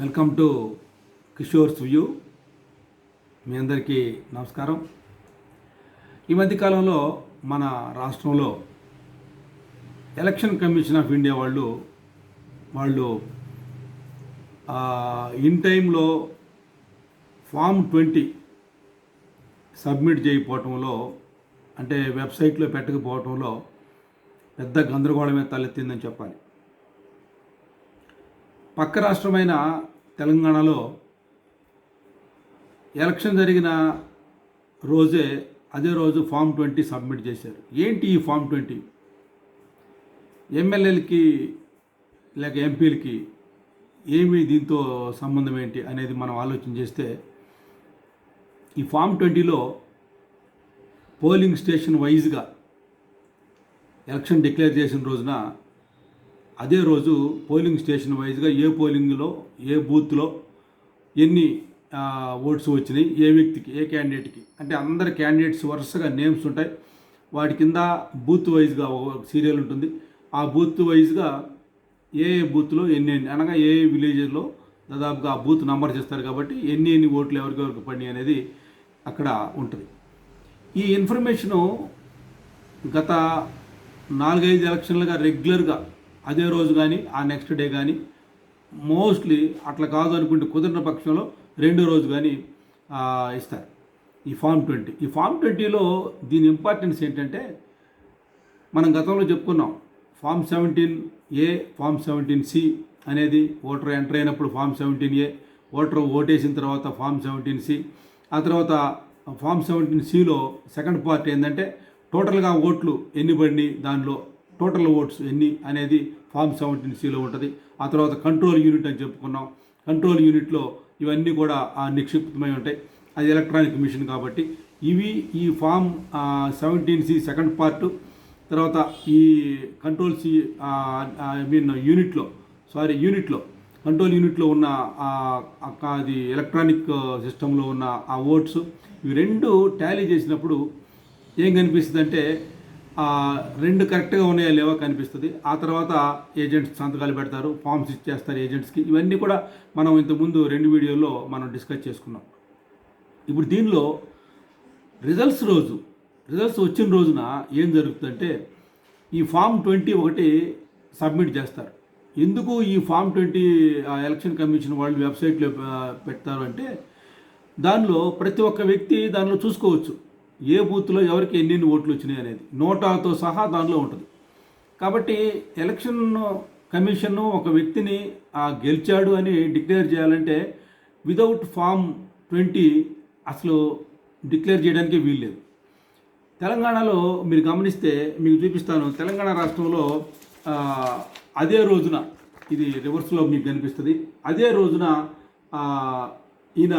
Welcome to Kishore's view. మీ అందరికీ నమస్కారం. ఈ మధ్యకాలంలో మన రాష్ట్రంలో ఎలక్షన్ కమిషన్ ఆఫ్ ఇండియా వాళ్ళు వాళ్ళు ఇన్ టైంలో ఫామ్ ట్వంటీ సబ్మిట్ చేయకపోవటంలో అంటే వెబ్సైట్లో పెట్టకపోవటంలో పెద్ద గందరగోళమే తలెత్తిందని చెప్పాలి. పక్క రాష్ట్రమైన తెలంగాణలో ఎలక్షన్ జరిగిన రోజే అదే రోజు ఫామ్ ట్వంటీ సబ్మిట్ చేశారు. ఏంటి ఈ ఫామ్ ట్వంటీ? ఎమ్మెల్యేలకి లేక ఎంపీలకి ఏమి దీంతో సంబంధం ఏంటి అనేది మనం ఆలోచన చేస్తే ఈ ఫామ్ ట్వంటీలో పోలింగ్ స్టేషన్ వైజ్గా ఎలక్షన్ డిక్లేర్ చేసిన రోజున అదే రోజు పోలింగ్ స్టేషన్ వైజ్గా ఏ పోలింగ్లో ఏ బూత్లో ఎన్ని ఓట్స్ వచ్చినాయి ఏ వ్యక్తికి ఏ క్యాండిడేట్కి. అంటే అందరి క్యాండిడేట్స్ వరుసగా నేమ్స్ ఉంటాయి. వాటి కింద బూత్ వైజ్గా ఒక సీరియల్ ఉంటుంది. ఆ బూత్ వైజ్గా ఏ ఏ బూత్లో ఎన్ని ఎన్ని అనగా ఏ ఏ విలేజ్లో దాదాపుగా ఆ బూత్ నంబర్ చేస్తారు కాబట్టి ఎన్ని ఎన్ని ఓట్లు ఎవరికెవరికి పడి అనేది అక్కడ ఉంటుంది. ఈ ఇన్ఫర్మేషను గత నాలుగైదు ఎలక్షన్లుగా రెగ్యులర్గా అదే రోజు కానీ ఆ నెక్స్ట్ డే కానీ మోస్ట్లీ అట్లా కాదు అనుకుంటే కుదిరిన పక్షంలో రెండో రోజు కానీ ఇస్తారు. ఈ ఫామ్ ట్వంటీ ఈ ఫామ్ ట్వంటీలో దీని ఇంపార్టెన్స్ ఏంటంటే మనం గతంలో చెప్పుకున్నాం form seventeen A form seventeen C అనేది ఓటర్ ఎంటర్ అయినప్పుడు ఫామ్ సెవెంటీన్ ఏ ఓటర్ ఓటేసిన తర్వాత ఫామ్ సెవెంటీన్ సి ఆ తర్వాత ఫామ్ సెవెంటీన్ సిలో సెకండ్ పార్ట్ ఏంటంటే టోటల్గా ఓట్లు ఎన్ని పడినాయి దానిలో టోటల్ ఓట్స్ ఎన్ని అనేది ఫామ్ సెవెంటీన్ సిలో ఉంటుంది. ఆ తర్వాత కంట్రోల్ యూనిట్ అని చెప్పుకున్నాం. కంట్రోల్ యూనిట్లో ఇవన్నీ కూడా నిక్షిప్తమై ఉంటాయి. అది ఎలక్ట్రానిక్ మిషన్ కాబట్టి ఇవి ఈ form seventeen C second part. తర్వాత ఈ కంట్రోల్ సి ఐ మీన్ యూనిట్లో సారీ యూనిట్లో కంట్రోల్ యూనిట్లో ఉన్న అది ఎలక్ట్రానిక్ సిస్టంలో ఉన్న ఆ ఓట్స్ ఇవి రెండు టాలీ చేసినప్పుడు ఏం కనిపిస్తుంది అంటే రెండు కరెక్ట్గా ఉన్నాయా లేవా కనిపిస్తుంది. ఆ తర్వాత ఏజెంట్స్ సంతకాలు పెడతారు ఫామ్స్ ఇచ్చేస్తారు ఏజెంట్స్కి. ఇవన్నీ కూడా మనం ఇంతకుముందు రెండు వీడియోల్లో మనం డిస్కస్ చేసుకున్నాం. ఇప్పుడు దీనిలో రిజల్ట్స్ రోజు రిజల్ట్స్ వచ్చిన రోజున ఏం జరుగుతుందంటే ఈ ఫామ్ ట్వంటీ ఒకటి సబ్మిట్ చేస్తారు. ఎందుకు ఈ ఫామ్ ట్వంటీ ఎలక్షన్ కమిషన్ వాళ్ళు వెబ్సైట్లో పెడతారు అంటే దానిలో ప్రతి ఒక్క వ్యక్తి దానిలో చూసుకోవచ్చు. ఏ బూత్లో ఎవరికి ఎన్నెన్ని ఓట్లు వచ్చినాయి అనేది. నోటాతో సహా దానిలో ఉంటుంది. కాబట్టి ఎలక్షన్ కమిషన్ ఒక వ్యక్తిని ఆ, గెలిచాడు అని డిక్లేర్ చేయాలంటే విదౌట్ ఫామ్ ట్వంటీ అసలు డిక్లేర్ చేయడానికి వీల్లేదు తెలంగాణలో మీరు గమనిస్తే మీకు చూపిస్తాను. తెలంగాణ రాష్ట్రంలో అదే రోజున ఇది రివర్స్లో మీకు కనిపిస్తుంది. అదే రోజున ఈయన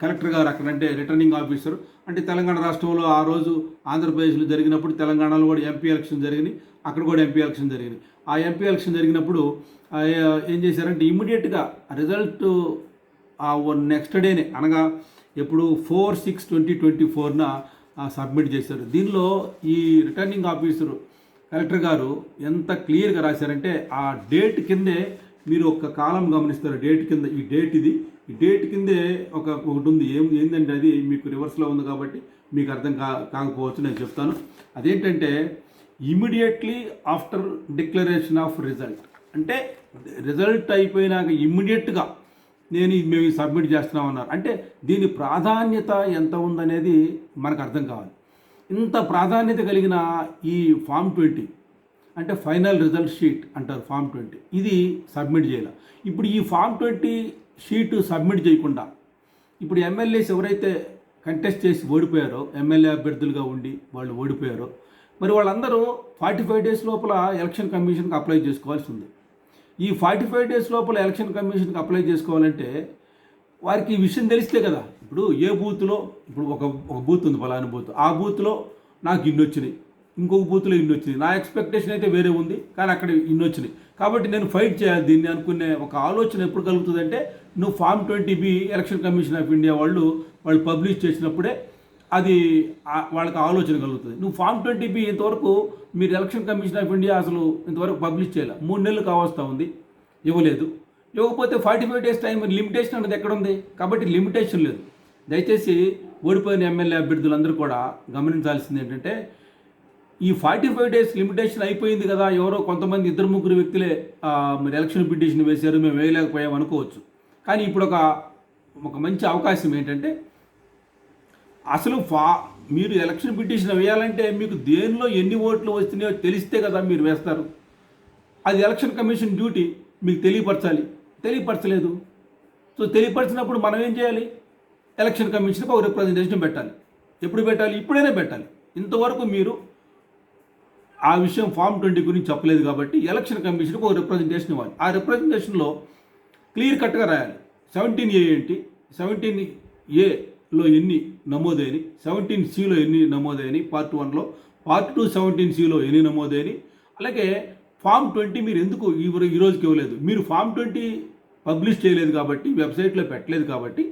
కలెక్టర్ గారు అక్కడ అంటే రిటర్నింగ్ ఆఫీసర్. అంటే తెలంగాణ రాష్ట్రంలో ఆ రోజు ఆంధ్రప్రదేశ్లో జరిగినప్పుడు తెలంగాణలో కూడా ఎంపీ ఎలక్షన్ జరిగినాయి అక్కడ కూడా ఎంపీ ఎలక్షన్ జరిగినాయి. ఆ ఎంపీ ఎలక్షన్ జరిగినప్పుడు ఏం చేశారంటే ఇమ్మీడియట్గా రిజల్ట్ ఆ నెక్స్ట్ డేనే అనగా ఎప్పుడు ఫోర్ సిక్స్ ట్వంటీ ట్వంటీ ఫోర్న సబ్మిట్ చేశారు. దీనిలో ఈ రిటర్నింగ్ ఆఫీసరు కలెక్టర్ గారు ఎంత క్లియర్గా రాశారంటే ఆ డేట్ కిందే మీరు ఒక కాలం గమనిస్తారు డేట్ కింద ఈ డేట్ ఇది. డేట్ కిందే ఒక ఒకటి ఉంది. ఏం ఏంటంటే అది మీకు రివర్స్లో ఉంది కాబట్టి మీకు అర్థం కా కాకపోవచ్చు నేను చెప్తాను. అదేంటంటే immediately after declaration of result అంటే రిజల్ట్ అయిపోయినాక ఇమ్మీడియట్గా నేను మేము సబ్మిట్ చేస్తున్నాం అన్నారు. అంటే దీని ప్రాధాన్యత ఎంత ఉందనేది మనకు అర్థం కావాలి. ఇంత ప్రాధాన్యత కలిగిన ఈ ఫామ్ ట్వంటీ అంటే ఫైనల్ రిజల్ట్ షీట్ అంటారు ఫామ్ ట్వంటీ ఇది సబ్మిట్ చేయాలి. ఇప్పుడు ఈ ఫామ్ ట్వంటీ షీటు సబ్మిట్ చేయకుండా. ఇప్పుడు ఎమ్మెల్యేస్ ఎవరైతే కంటెస్ట్ చేసి ఓడిపోయారో ఎమ్మెల్యే అభ్యర్థులుగా ఉండి వాళ్ళు ఓడిపోయారో మరి వాళ్ళందరూ ఫార్టీ ఫైవ్ డేస్ లోపల ఎలక్షన్ కమిషన్కి అప్లై చేసుకోవాల్సి ఉంది. ఈ ఫార్టీ ఫైవ్ డేస్ లోపల ఎలక్షన్ కమిషన్కి అప్లై చేసుకోవాలంటే వారికి ఈ విషయం తెలిస్తే కదా ఇప్పుడు ఏ బూత్లో ఇప్పుడు ఒక ఒక బూత్ ఉంది ఫలాని బూత్ ఆ బూత్లో నాకు ఇన్ని వచ్చినాయి ఇంకొక బూత్లో ఇన్ని వచ్చినాయి నా ఎక్స్పెక్టేషన్ అయితే వేరే ఉంది కానీ అక్కడ ఇన్ని వచ్చినాయి కాబట్టి నేను ఫైట్ చేయాలి దీన్ని అనుకునే ఒక ఆలోచన ఎప్పుడు కలుగుతుందంటే నువ్వు form twenty B election commission of India వాళ్ళు వాళ్ళు పబ్లిష్ చేసినప్పుడే అది వాళ్ళకి ఆలోచన కలుగుతుంది. నువ్వు ఫామ్ ట్వంటీ బి ఇంతవరకు మీరు ఎలక్షన్ కమిషన్ ఆఫ్ ఇండియా అసలు ఇంతవరకు పబ్లిష్ చేయాలి. మూడు నెలలు కావస్తా ఉంది. ఇవ్వలేదు. ఇవ్వకపోతే forty five days time limitation అనేది ఎక్కడ ఉంది? కాబట్టి లిమిటేషన్ లేదు. దయచేసి ఓడిపోయిన ఎమ్మెల్యే అభ్యర్థులందరూ కూడా గమనించాల్సింది ఏంటంటే ఈ ఫార్టీ ఫైవ్ డేస్ లిమిటేషన్ అయిపోయింది కదా ఎవరో కొంతమంది ఇద్దరు ముగ్గురు వ్యక్తులే మరి ఎలక్షన్ పిటిషన్ వేశారు మేము వేయలేకపోయాం అనుకోవచ్చు. కానీ ఇప్పుడు ఒక ఒక మంచి అవకాశం ఏంటంటే అసలు ఫా మీరు ఎలక్షన్ పిటిషన్ వేయాలంటే మీకు దేనిలో ఎన్ని ఓట్లు వస్తున్నాయో తెలిస్తే కదా మీరు వేస్తారు. అది ఎలక్షన్ కమిషన్ డ్యూటీ మీకు తెలియపరచాలి. తెలియపరచలేదు. సో తెలియపరిచినప్పుడు మనం ఏం చేయాలి? ఎలక్షన్ కమిషన్కి ఒక రిప్రజెంటేషన్ పెట్టాలి. ఎప్పుడు పెట్టాలి? ఇప్పుడైనా పెట్టాలి. ఇంతవరకు మీరు ఆ విషయం ఫామ్ ట్వంటీ గురించి చెప్పలేదు కాబట్టి ఎలక్షన్ కమిషన్కి ఒక రిప్రజెంటేషన్ ఇవ్వాలి. ఆ రిప్రజెంటేషన్లో క్లియర్ కట్గా రాయాలి. సెవెంటీన్ ఏ ఏంటి? సెవెంటీన్ ఏలో ఎన్ని నమోదైనవి సెవెంటీన్ సిలో ఎన్ని నమోదైనవి పార్ట్ వన్లో పార్ట్ టూ సెవెంటీన్ సిలో ఎన్ని నమోదైనవి అలాగే ఫామ్ ట్వంటీ మీరు ఎందుకు ఈ ఈరోజుకి రోజుకి ఇవ్వలేదు? మీరు ఫామ్ ట్వంటీ పబ్లిష్ చేయలేదు కాబట్టి వెబ్సైట్లో పెట్టలేదు కాబట్టి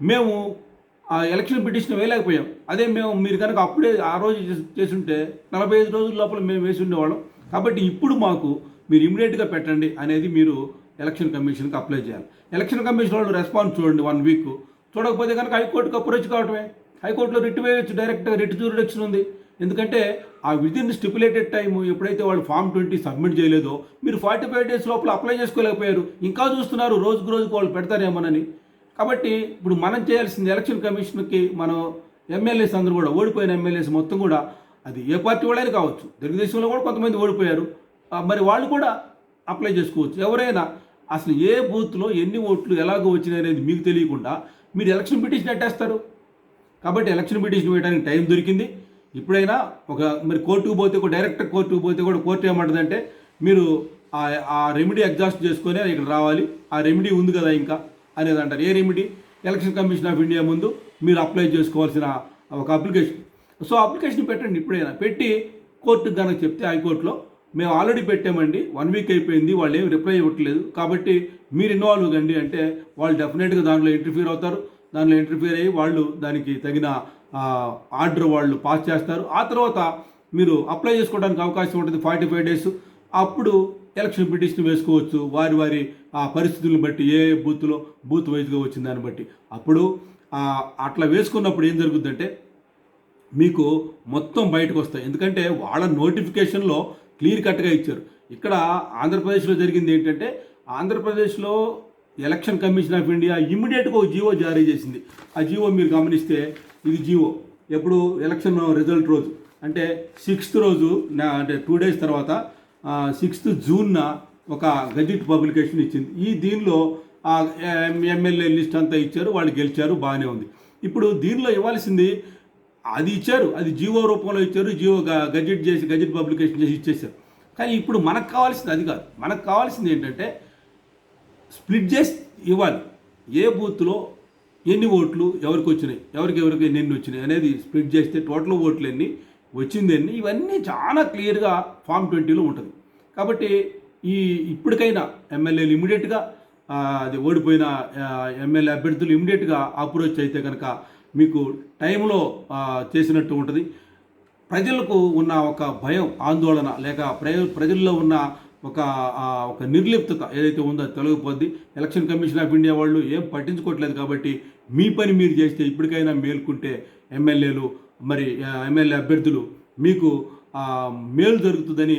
మేము ఎలక్షన్ పిటిషన్ వేయలేకపోయాం. అదే మేము మీరు కనుక అప్పుడే ఆ రోజు చేసుంటే నలభై ఐదు రోజుల లోపల మేము వేసి ఉండేవాళ్ళం. కాబట్టి ఇప్పుడు మాకు మీరు ఇమీడియట్గా పెట్టండి అనేది మీరు ఎలక్షన్ కమిషన్కి అప్లై చేయాలి. ఎలక్షన్ కమిషన్ వాళ్ళు రెస్పాన్స్ చూడండి వన్ వీక్. చూడకపోతే కనుక హైకోర్టుకి అప్రోచ్ కావటమే. హైకోర్టులో రిట్ వేయచ్చు డైరెక్ట్గా రిట్ జూరిడక్షన్ ఉంది. ఎందుకంటే ఆ విదిన్ స్టిపులేటెడ్ టైం ఎప్పుడైతే వాళ్ళు ఫామ్ ట్వంటీ సబ్మిట్ చేయలేదో మీరు ఫార్టీ ఫైవ్ డేస్ లోపల అప్లై చేసుకోలేకపోయారు. ఇంకా చూస్తున్నారు రోజుకు రోజుకు వాళ్ళు పెడతారేమోనని. కాబట్టి ఇప్పుడు మనం చేయాల్సింది ఎలక్షన్ కమిషన్కి మనం ఎమ్మెల్యేస్ అందరూ కూడా ఓడిపోయిన ఎమ్మెల్యేస్ మొత్తం కూడా అది ఏ పార్టీ వాళ్ళైనా కావచ్చు. తెలుగుదేశంలో కూడా కొంతమంది ఓడిపోయారు. మరి వాళ్ళు కూడా అప్లై చేసుకోవచ్చు. ఎవరైనా అసలు ఏ బూత్లో ఎన్ని ఓట్లు ఎలాగో వచ్చినాయి అనేది మీకు తెలియకుండా మీరు ఎలక్షన్ పిటిషన్ పెట్టేస్తారు కాబట్టి ఎలక్షన్ పిటిషన్ వేయడానికి టైం దొరికింది. ఇప్పుడైనా ఒక మరి కోర్టుకు పోతే కూడా డైరెక్ట్ కోర్టుకు పోతే కూడా కోర్టు ఏమంటుందంటే మీరు ఆ- ఆ రెమెడీ ఎగ్జాస్ట్ చేసుకొని ఇక్కడ రావాలి. ఆ రెమెడీ ఉంది కదా ఇంకా. అనేది అంటారు. ఏ remedy election commission of India ముందు మీరు అప్లై చేసుకోవాల్సిన ఒక అప్లికేషన్ సో అప్లికేషన్ పెట్టండి. ఇప్పుడైనా పెట్టి కోర్టుకు కనుక చెప్తే హైకోర్టులో మేము ఆల్రెడీ పెట్టామండి. వన్ వీక్ అయిపోయింది. వాళ్ళు ఏమి రిప్లై ఇవ్వట్లేదు. కాబట్టి మీరు ఇన్వాల్వ్ కండి అంటే వాళ్ళు డెఫినెట్గా దాంట్లో ఇంటర్ఫీర్ అవుతారు. దానిలో ఇంటర్ఫీర్ అయ్యి వాళ్ళు దానికి తగిన ఆర్డర్ వాళ్ళు పాస్ చేస్తారు. ఆ తర్వాత మీరు అప్లై చేసుకోవడానికి అవకాశం ఉంటుంది. ఫార్టీ ఫైవ్ డేస్ అప్పుడు ఎలక్షన్ పిటిషన్ వేసుకోవచ్చు. వారి వారి ఆ పరిస్థితులను బట్టి ఏ బూత్లో బూత్ వైజ్గా వచ్చిన దాన్ని బట్టి. అప్పుడు అట్లా వేసుకున్నప్పుడు ఏం జరుగుతుందంటే మీకు మొత్తం బయటకు వస్తాయి. ఎందుకంటే వాళ్ళ నోటిఫికేషన్లో క్లియర్ కట్గా ఇచ్చారు. ఇక్కడ ఆంధ్రప్రదేశ్లో జరిగింది ఏంటంటే ఆంధ్రప్రదేశ్లో ఎలక్షన్ కమిషన్ ఆఫ్ ఇండియా ఇమ్మీడియట్గా ఒక జీవో జారీ చేసింది. ఆ జీవో మీరు గమనిస్తే ఇది జీవో. ఎప్పుడు ఎలక్షన్ రిజల్ట్ రోజు. అంటే సిక్స్త్ రోజు నా- అంటే టూ డేస్ తర్వాత సిక్స్త్ జూన్న ఒక గజెట్ పబ్లికేషన్ ఇచ్చింది. ఈ దీనిలో ఎమ్మెల్యే లిస్ట్ అంతా ఇచ్చారు వాళ్ళు గెలిచారు బాగానే ఉంది. ఇప్పుడు దీనిలో ఇవ్వాల్సింది అది ఇచ్చారు అది జీవో రూపంలో ఇచ్చారు జీవో గజెట్ చేసి గజెట్ పబ్లికేషన్ చేసి ఇచ్చేసారు కానీ ఇప్పుడు మనకు కావాల్సింది అది కాదు. మనకు కావాల్సింది ఏంటంటే స్ప్లిట్ చేసి ఇవ్వాలి. ఏ బూత్లో ఎన్ని ఓట్లు ఎవరికి వచ్చినాయి ఎవరికి ఎవరికి ఎన్ని వచ్చినాయి అనేది స్ప్లిట్ చేస్తే టోటల్ ఓట్లు ఎన్ని వచ్చింది ఎన్ని ఇవన్నీ చాలా క్లియర్గా ఫామ్ ట్వంటీలో ఉంటుంది. కాబట్టి ఈ ఇప్పటికైనా ఎమ్మెల్యేలు ఇమీడియట్గా అది ఓడిపోయిన ఎమ్మెల్యే అభ్యర్థులు ఇమీడియట్గా అప్రోచ్ అయితే కనుక మీకు టైంలో చేసినట్టు ఉంటుంది. ప్రజలకు ఉన్న ఒక భయం ఆందోళన లేక ప్ర- ప్రజల్లో ఉన్న ఒక ఒక నిర్లిప్తత ఏదైతే ఉందో తొలగిపోద్ది. ఎలక్షన్ కమిషన్ ఆఫ్ ఇండియా వాళ్ళు ఏం పట్టించుకోవట్లేదు కాబట్టి మీ పని మీరు చేస్తే ఇప్పటికైనా మేల్కుంటే ఎమ్మెల్యేలు మరి ఎమ్మెల్యే అభ్యర్థులు మీకు మేలు జరుగుతుందని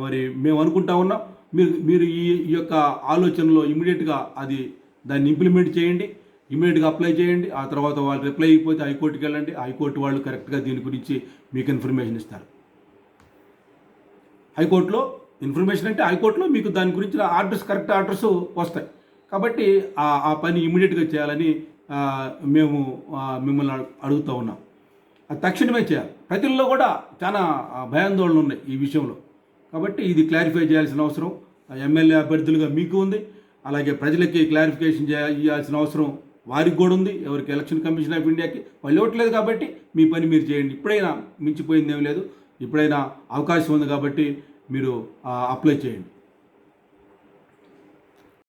మరి మేము అనుకుంటా ఉన్నాం. మీరు మీరు ఈ యొక్క ఆలోచనలో ఇమీడియట్గా అది దాన్ని ఇంప్లిమెంట్ చేయండి. ఇమీడియట్గా అప్లై చేయండి. ఆ తర్వాత వాళ్ళు రిప్లై అయిపోతే హైకోర్టుకి వెళ్ళండి. హైకోర్టు వాళ్ళు కరెక్ట్గా దీని గురించి మీకు ఇన్ఫర్మేషన్ ఇస్తారు. హైకోర్టులో ఇన్ఫర్మేషన్ అంటే హైకోర్టులో మీకు దాని గురించిన ఆర్డర్స్ కరెక్ట్ ఆర్డర్స్ వస్తాయి. కాబట్టి ఆ ఆ పని ఇమీడియట్గా చేయాలని మేము మిమ్మల్ని అడుగుతూ ఉన్నాం. అది తక్షణమే చేయాలి. ప్రజల్లో కూడా చాలా భయాందోళనలు ఉన్నాయి ఈ విషయంలో. కాబట్టి ఇది క్లారిఫై చేయాల్సిన అవసరం. ఎమ్మెల్యే అభ్యర్థులుగా మీకు ఉంది. అలాగే ప్రజలకి క్లారిఫికేషన్ చేయాల్సిన అవసరం వారికి కూడా ఉంది. ఎవరికి ఎలక్షన్ కమిషన్ ఆఫ్ ఇండియాకి వాళ్ళు ఇవ్వట్లేదు కాబట్టి మీ పని మీరు చేయండి. ఇప్పుడైనా మించిపోయింది ఏం లేదు. ఇప్పుడైనా అవకాశం ఉంది కాబట్టి మీరు అప్లై చేయండి.